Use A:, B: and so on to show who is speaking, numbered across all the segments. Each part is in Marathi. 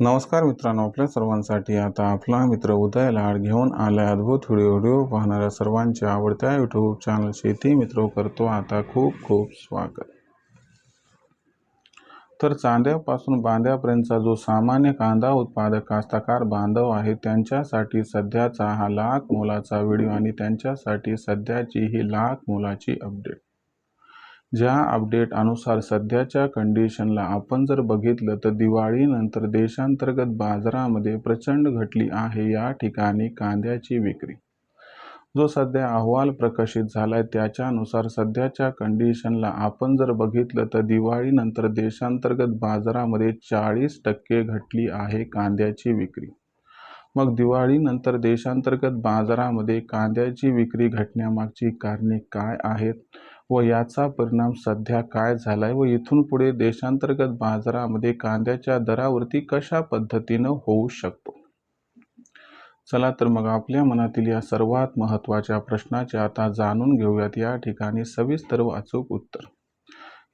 A: नमस्कार मित्रांनो आपल्या सर्वांसाठी आता आपला मित्र उदय लाड घेऊन आलाय अद्भुत व्हिडिओ व्हिडिओ पाहणाऱ्या सर्वांच्या आवडत्या यूट्यूब चॅनल शेती मित्र करतो आता खूप खूप स्वागत. तर चांद्यापासून बांद्यापर्यंतचा जो सामान्य कांदा उत्पादक कास्तकार बांधव आहे त्यांच्यासाठी सध्याचा हा लाख मोलाचा व्हिडिओ आणि त्यांच्यासाठी सध्याची ही लाख मोलाची अपडेट ज्या अपडेट अनुसार सध्याच्या कंडिशनला आपण जर बघितलं तर दिवाळीनंतर देशांतर्गत बाजारामध्ये प्रचंड घटली आहे या ठिकाणी कांद्याची विक्री. जो सध्या अहवाल प्रकाशित झाला आहे त्याच्यानुसार सध्याच्या कंडिशनला आपण जर बघितलं तर दिवाळीनंतर देशांतर्गत बाजारामध्ये चाळीस टक्के घटली आहे कांद्याची विक्री. मग दिवाळीनंतर देशांतर्गत बाजारामध्ये कांद्याची विक्री घटण्यामागची कारणे काय आहेत? व याचा परिणाम सध्या काय झालाय व इथून पुढे देशांतर्गत बाजारामध्ये कांद्याच्या दरावरती कशा पद्धतीनं होऊ शकतो? चला तर मग आपल्या मनातील या सर्वात महत्त्वाच्या प्रश्नाचे आता जाणून घेऊयात. या ठिकाणी सविस्तर व अचूक उत्तर.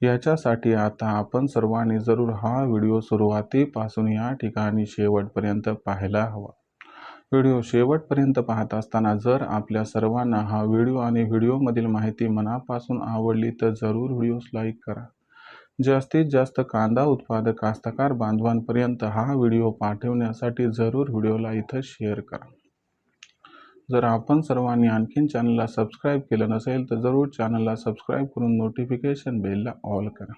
A: याच्यासाठी आता आपण सर्वांनी जरूर हा व्हिडिओ सुरुवातीपासून या ठिकाणी शेवटपर्यंत पाहायला हवा. व्हिडिओ शेवटपर्यंत पाहत असताना जर आपल्या सर्वांना हा व्हिडिओ आणि व्हिडिओमधील माहिती मनापासून आवडली तर जरूर व्हिडिओस लाईक करा. जास्तीत जास्त कांदा उत्पादक कास्तकार बांधवांपर्यंत हा व्हिडिओ पाठवण्यासाठी जरूर व्हिडिओला इथं शेअर करा. जर आपण सर्वांनी आणखीन चॅनलला सबस्क्राईब केलं नसेल तर जरूर चॅनलला सबस्क्राईब करून नोटिफिकेशन बेलला ऑल करा.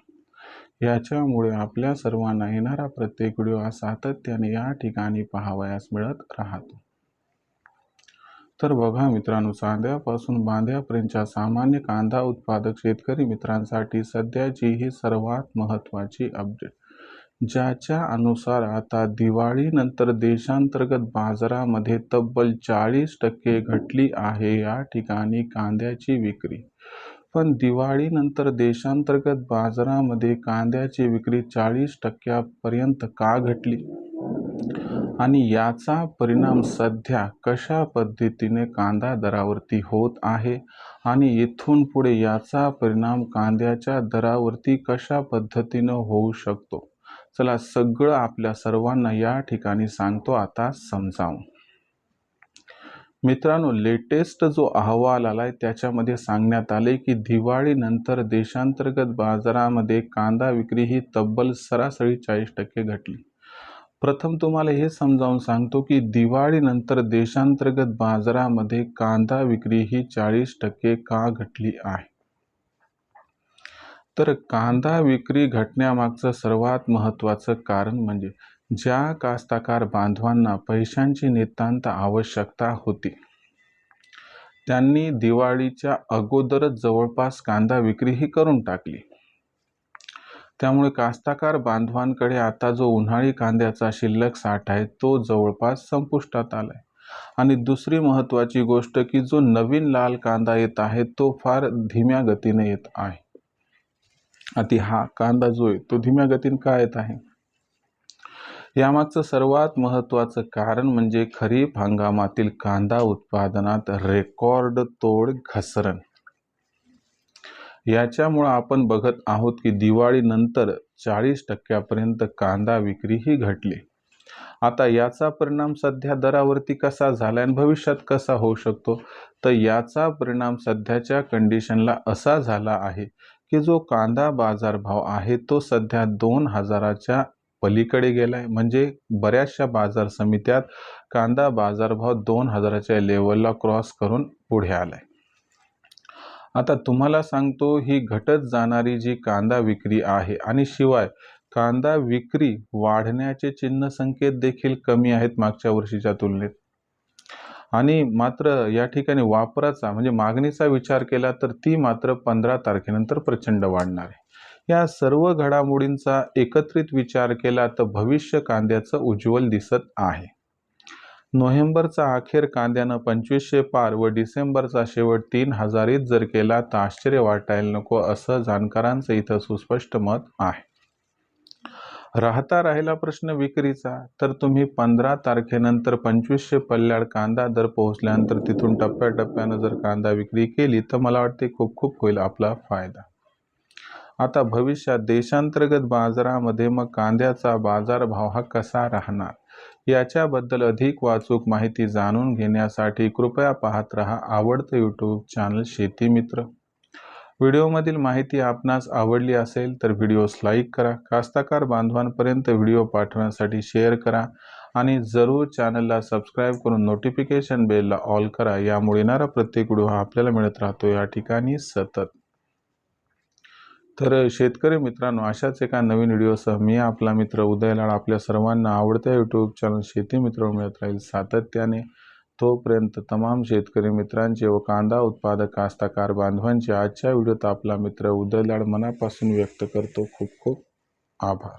A: याच्यामुळे आपल्या सर्वांना येणारा प्रत्येक व्हिडिओ हा सातत्याने या ठिकाणी पाहावयास मिळत राहतो. तर बघा मित्रांनो सांध्यापासून बांध्यापर्यंतच्या सामान्य कांदा उत्पादक शेतकरी मित्रांसाठी सध्याची ही सर्वात महत्त्वाची अपडेट ज्याच्या अनुसार आता दिवाळीनंतर देशांतर्गत बाजारामध्ये तब्बल चाळीस टक्के घटली आहे या ठिकाणी कांद्याची विक्री. पण दिवाळीनंतर देशांतर्गत बाजारामध्ये कांद्याची विक्री चाळीस टक्क्यापर्यंत का घटली? आणि याचा परिणाम सध्या कशा पद्धतीने कांदा दरावरती होत आहे आणि इथून पुढे याचा परिणाम कांद्याच्या दरावरती कशा पद्धतीनं होऊ शकतो? चला सगळं आपल्या सर्वांना या ठिकाणी सांगतो आता समजावून. मित्रांनो लेटेस्ट जो अहवाल आलाय त्याच्यामध्ये सांगण्यात आले की दिवाळीनंतर देशांतर्गत बाजारामध्ये कांदा विक्री ही तब्बल सरासरी चाळीस टक्के घटली. प्रथम तुम्हाला हे समजावून सांगतो की दिवाळीनंतर देशांतर्गत बाजारामध्ये कांदा विक्री ही चाळीस टक्के का घटली आहे? तर कांदा विक्री घटण्यामागचं सर्वात महत्त्वाचं कारण म्हणजे ज्या कास्ताकार बांधवांना पैशांची नितांत आवश्यकता होती त्यांनी दिवाळीच्या अगोदरच जवळपास कांदा विक्रीही करून टाकली. त्यामुळे कास्ताकार बांधवांकडे आता जो उन्हाळी कांद्याचा शिल्लक साठ आहे तो जवळपास संपुष्टात आलाय. आणि दुसरी महत्त्वाची गोष्ट की जो नवीन लाल कांदा येत आहे तो फार धीम्या गतीने येत आहे. अति हा कांदा जो आहे तो धीम्या गतीने का येत आहे? यामागचं सर्वात महत्त्वाचं कारण म्हणजे खरीप हंगामातील कांदा उत्पादनात रेकॉर्ड तोड घसरण. याच्यामुळं आपण बघत आहोत की दिवाळीनंतर चाळीस टक्क्यापर्यंत कांदा विक्री ही घटली. आता याचा परिणाम सध्या दरावरती कसा झाला आणि भविष्यात कसा होऊ शकतो? तर याचा परिणाम सध्याच्या कंडिशनला असा झाला आहे की जो कांदा बाजारभाव आहे तो सध्या दोन हजाराच्या पलीकडे गेला आहे म्हणजे बऱ्याचशा बाजार समित्यात कांदा बाजारभाव दोन हजाराच्या लेवलला क्रॉस करून पुढे आलाय. आता तुम्हाला सांगतो ही घटत जाणारी जी कांदा विक्री आहे आणि शिवाय कांदा विक्री वाढण्याचे चिन्ह संकेत देखील कमी आहेत मागच्या वर्षीच्या तुलनेत. आणि मात्र या ठिकाणी वापराचा म्हणजे मागणीचा विचार केला तर ती मात्र पंधरा तारखेनंतर प्रचंड वाढणार आहे. या सर्व घडामोडींचा एकत्रित विचार केला तर भविष्य कांद्याचं उज्ज्वल दिसत आहे. नोव्हेंबरचा अखेर कांद्यानं पंचवीसशे पार व डिसेंबरचा शेवट तीन हजारीत जर केला तर आश्चर्य वाटायला नको असं जाणकारांचं इथं सुस्पष्ट मत आहे. राहता राहिला प्रश्न विक्रीचा तर तुम्ही पंधरा तारखेनंतर पंचवीसशे पल्ल्याड कांदा दर पोहोचल्यानंतर तिथून टप्प्याटप्प्यानं जर कांदा विक्री केली तर मला वाटते खूप खूप होईल आपला फायदा. आता भविष्यात देशांतर्गत बाजारामध्ये मग कांद्याचा बाजारभाव हा कसा राहणार? याच्याबद्दल अधिक वाचूक माहिती जाणून घेण्यासाठी कृपया पाहत रहा आवडतं यूट्यूब चॅनल शेती मित्र. व्हिडिओमधील माहिती आपणास आवडली असेल तर व्हिडिओस लाईक करा कास्ताकार बांधवांपर्यंत व्हिडिओ पाठवण्यासाठी शेअर करा आणि जरूर चॅनलला सबस्क्राईब करून नोटिफिकेशन बेलला ऑल करा यामुळे येणारा प्रत्येक व्हिडिओ हा आपल्याला मिळत राहतो. या ठिकाणी सतत तर शेतकरी मित्रांनो अशाच एका नवीन व्हिडिओसह मी आपला मित्र उदयलाड आपल्या सर्वांना आवडत्या यूट्यूब चॅनल शेती मित्र मिळत राहील सातत्याने. तोपर्यंत तमाम शेतकरी मित्रांचे व कांदा उत्पादक कास्ताकार बांधवांचे आजच्या व्हिडिओत आपला मित्र उदयलाड मनापासून व्यक्त करतो. खूप खूप आभार.